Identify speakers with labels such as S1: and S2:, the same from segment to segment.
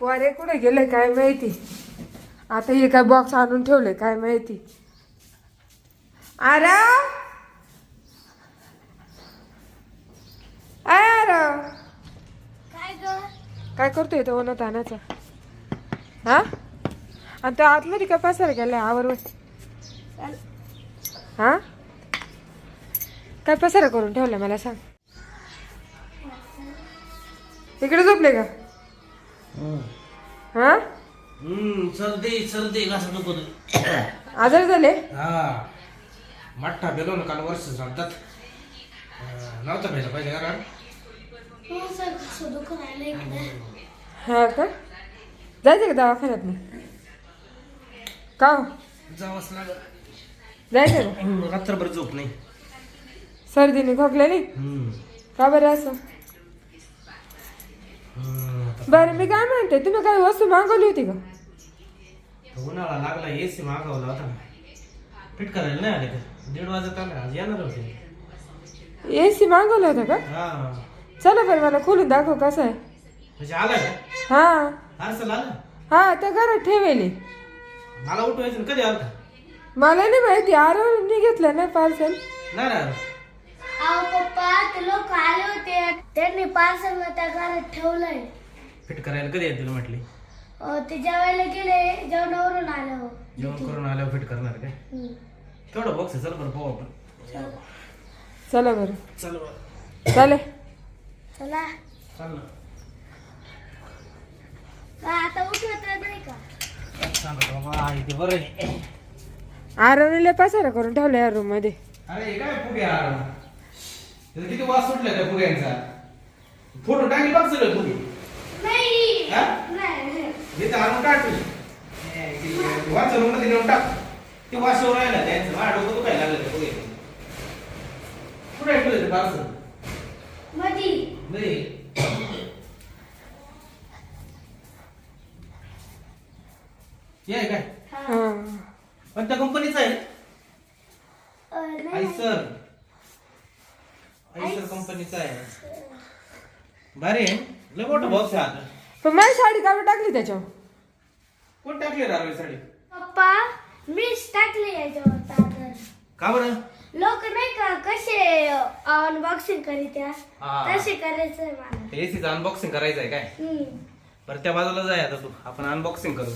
S1: वारे कुठे गेले काय माहिती? आता हे काय बॉक्स आणून ठेवले काय माहिती? आरा आरा
S2: काय
S1: काय करतोय तो उन्हात आणायचा? हा? आणि तो आतमध्ये काय पसार गेलाय आवरवर. हा? काय पसारा करून ठेवलाय मला सांग. इकडे झोपले का? हा?
S3: हम्म सर्दी सर्दी कसं नको
S1: आजार झाले?
S3: हा. मठ्ठा बेलो ना काल वर्ष सांगतात अं, नव्हता भेटला पाहिजे कारण?
S2: हो
S1: हा का? जायचं का दवाखान्यात मग? का हो?
S3: जावंच लागत
S1: जायचं का?
S3: रात्रभर झोप नाही.
S1: सर्दीने खोकल्याने?
S3: हम्म.
S1: का बरं असं? बरं मी काय म्हणते? तुम्ही काही वस्तू मागवली होती का?
S3: उन्हाळा लागला एसी मागवला होता. ना फिट करायला नाही आले का? दीड वाजत आला आज येणार होते.
S1: ए सी मागवलं होतं का?
S3: हा.
S1: चला बरं मला खोलून दाखव कसं आहे.
S3: म्हणजे आला का?
S1: हा.
S3: आरसल आला?
S1: हा त्या घरात ठेवेली.
S3: मला उठवायचं ना, कधी आलता
S1: मला नाही माहिती आरो मी घेतलं ना पार्सल
S3: नाही ना
S2: अहो पप्पा ते लोक आले होते. त्यांनी पार्सल त्या घरात ठेवलंय.
S3: फिट करायला कधी येतील म्हटली?
S2: ते जेवायला गेले जेवणावरून आलो
S3: जेवण करून आल्यावर फिट करणार काय? तेवढं बॉक्स चल बरं पाहू आपण.
S1: चला. बरं.
S3: चल बरं.
S1: चाले.
S2: चला.
S3: चाल ना.
S2: काय आता उठवत नाही का?
S3: सांगतो बाबा आहे ते बरं आहे.
S1: आरोने पसारा करून ठेवला या रूममध्ये.
S3: अरे हे काय फुगे त्याचा किती वास सुटला त्या फुग्यांचा. फोटो टाकली बघ सगळं फुगे. हा? हे तर आणून टाक वाच रूममध्ये नेऊन टाक. ते वाशवर राहिला त्यांचं माझ्या डोकं दुखायला लागलं त्या फुगे कुठे ऐकलं ते पार्सल?
S2: मधी.
S3: नाही. हे काय? पण त्या कंपनीचं आहे
S2: अ, नाही.
S3: Eicher Eicher. कंपनीचा आहे. भारी आहे. लय मोठा बॉक्स आहे आता.
S1: पण माझी साडी काढून टाकली त्याच्यावर.
S3: कोण टाकली रारवी साडी?
S2: पप्पा मीच टाकले याच्यावर
S3: का बरं?
S2: लोक नाही का कसे अनबॉक्सिंग करीत आहे,
S3: हा.
S2: तसे करायचंय मला.
S3: एसीचं अनबॉक्सिंग करायचं आहे काय. बरं त्या बाजूला जाय आता तू. आपण अनबॉक्सिंग करू.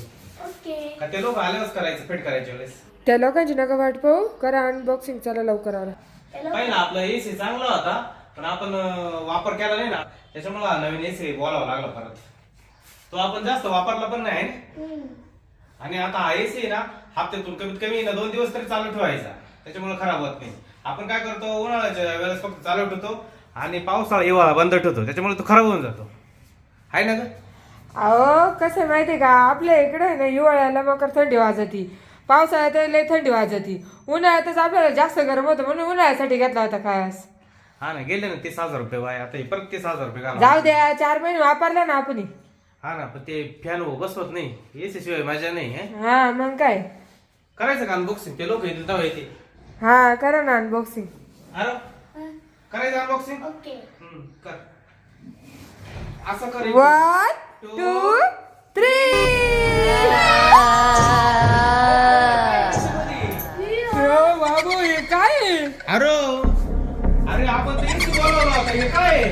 S2: ओके.
S3: का ते लोक आल्यावरच करायचं फिट करायच्या वेळेस?
S1: त्या लोकांची नका वाट पाहू. करा अनबॉक्सिंग चला लवकर आला.
S2: हॅलो
S3: काही ना आपला एसी चांगला होता. पण आपण वापर केला नाही ना त्याच्यामुळे हा नवीन एसी बोलावा लागला परत. तो आपण जास्त वापरला पण नाही आणि आता हा एसी ना हप्त्यातून कमीत कमी ना दोन दिवस तरी चालू ठेवायचा. त्याच्यामुळे खराब होत नाही. आपण काय करतो उन्हाळ्याच्या वेळेस फक्त चालू ठेवतो आणि पावसाळा हिवाळा बंद ठेवतो. त्याच्यामुळे तो खराब होऊन जातो. आहे ना ग?
S1: अहो कसं आहे माहिती आहे का? आपल्या इकडे आहे ना हिवाळ्याला मकर थंडी वाजती. पावसाळ्यात लय थंडी वाजती. उन्हाळ्यातच आपल्याला जास्त गरम होतं म्हणून उन्हाळ्यासाठी घेतला होता खास.
S3: हा ना गेले ना तीस हजार रुपये वाय आता हे परत तीस हजार रुपये घाला
S1: जाऊ द्या चार महिने वापरला ना आपण
S3: हा. ना पण ते फॅन बसवत नाही. एसी शिवाय मजा नाही हे.
S1: हा मग काय?
S3: करायचं का अनबॉक्सिंग ते लोक येतील तेव्हा येते
S1: हा करा ना अनबॉक्सिंग
S3: अरे
S2: हा.
S3: करायचं अनबॉक्सिंग
S2: ओके.
S3: कर. असं कर
S1: वन टू थ्री काय?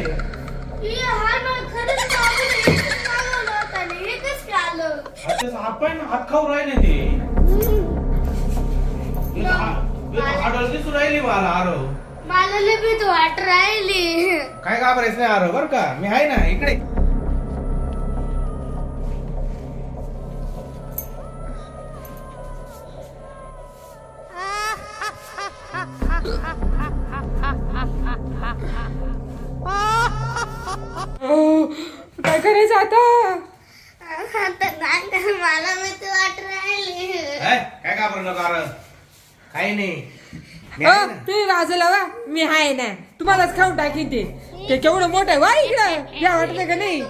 S3: अच्छा, आपण हात खाऊ राहिले ते. हाडळ दिसून राहिली मला आरो
S2: मला लय भीती वाट राहिली.
S3: काय घाबरायचं नाही आरो बर का. मी आहे ना इकडे.
S1: काय करायचं आता?
S2: का, मला भीती वाट राहिली.
S3: काय नका आरो? काही नाही. मी
S1: बाजूला वा मी आहे ना. तुम्हालाच खाऊन टाकीन ते. ते केवढं मोठं आहे. वा इकडं. या वाटतं का नाही.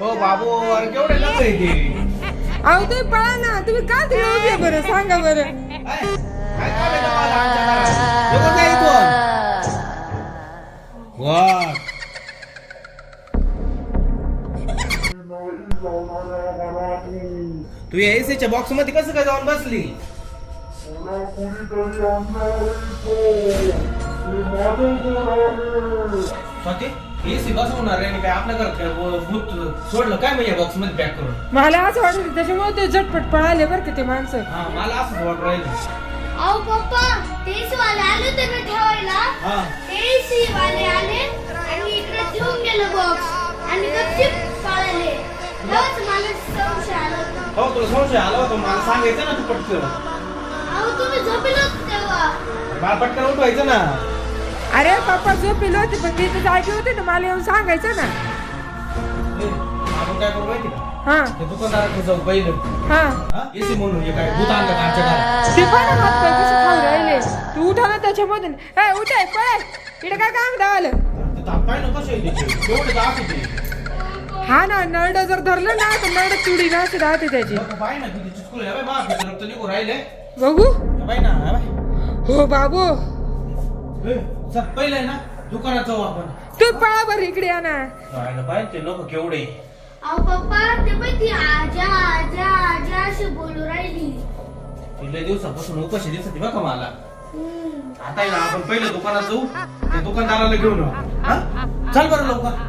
S3: हो बाबू केवढे आहे ते?
S1: अहो तुम्ही पळा ना. तुम्ही का तिकडे उभे आहे बरं? सांगा बरं.
S3: वा. तू या एसीच्या बॉक्समध्ये कसं काय जाऊन बसली? स्वाती? एसी बसवणार आहे आणि काय आपल्या घरात भूत सोडलं काय या बॉक्समध्ये पॅक करून?
S1: मला असं वाटत होतं, त्याच्यामुळे ते झटपट पळाले बरं का ते माणसं.
S3: हा मला असंच वाटत राहिलं.
S2: अहो पप्पा तेच वाले आले होते ना ठेवायला?
S3: हा.
S2: तेच वाले आले आणि इकडे ठेवून गेले बॉक्स आणि गपचिप पळाले. तेव्हाच मला संशय आला होता.
S3: हो तुला संशय आला होता मला सांगायचं ना तू पटकन.
S2: अहो तुम्ही झोपेल होते तेव्हा.
S3: मला पटकन उठवायचं ना.
S1: अरे पप्पा झोपेल होते पण ते तर जागी होते ना मला येऊन सांगायचं ना.
S3: ए, आपण काय करू माहिती का?
S1: हा.
S3: ते दुकानदाराकडे जाऊ पहिलं.
S1: हा.
S3: एसी म्हणून हे काय भूत आणलं का आमच्या घरात.
S1: ते पण हात पाय कसे खाऊ राहिले. तू उठा ना त्याच्यामधून ए उठाय पळ. इकडे काय काम धावलं?
S3: ते तापाय होते
S1: हा ना नरड जर धरलं ना तर नरड चुडी ना अशी राहते त्याची.
S3: नको पाय ना किती चिचकुल. आहे मा किती रक्त निघून राहिले.
S1: बघू.
S3: हे ना हे.
S1: हो बाबू.
S3: ए, चल पहिलं ना दुकानात जाऊ आपण
S1: तू पळा बरं इकडे या ना
S3: पाहिलं पाहिजे ते नको केवढे
S2: अहो पप्पा ते पण ती आजा आजा आजा अशी बोलू राहिली
S3: तिला दिवसापासून उपाशी दिसत बघा मला
S2: हम्म.
S3: आता आहे ना आपण पहिलं दुकानात जाऊ त्या दुकानदाराला घेऊन येऊ. हा? चल बरं लवकर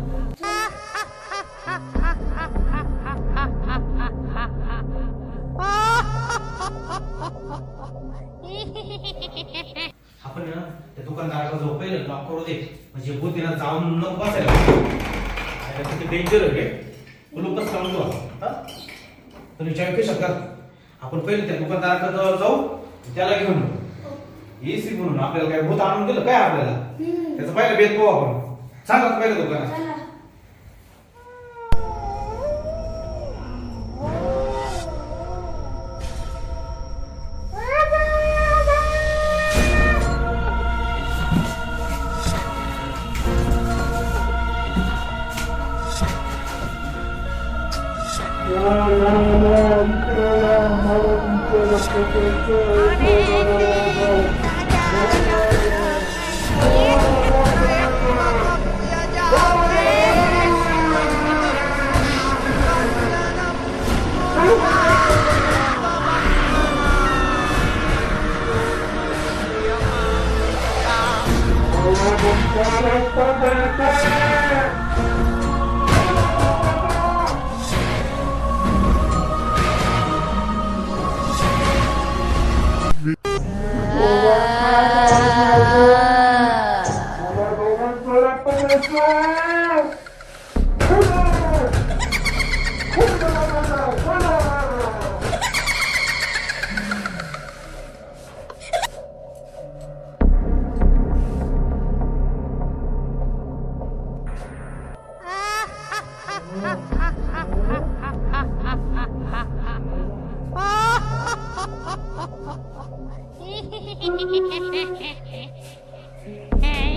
S3: आपण त्या दुकानदाराकडे जाऊ पहिलं लॉक करू दे. म्हणजे ना जाऊन नको बसायला. अरे किती डेंजर आहे काढून जाऊ आपण, हा? तर विचार करू शकतात आपण पहिले त्या दुकानदाराकडे जाऊ- जाऊ त्याला घेऊन एसी म्हणून आपल्याला काय भूत आणून दिलं काय आपल्याला. त्याचं पहिलं भेद पाहू आपण. सांगा पहिलं दुकानात.
S2: चला
S4: Hehehehe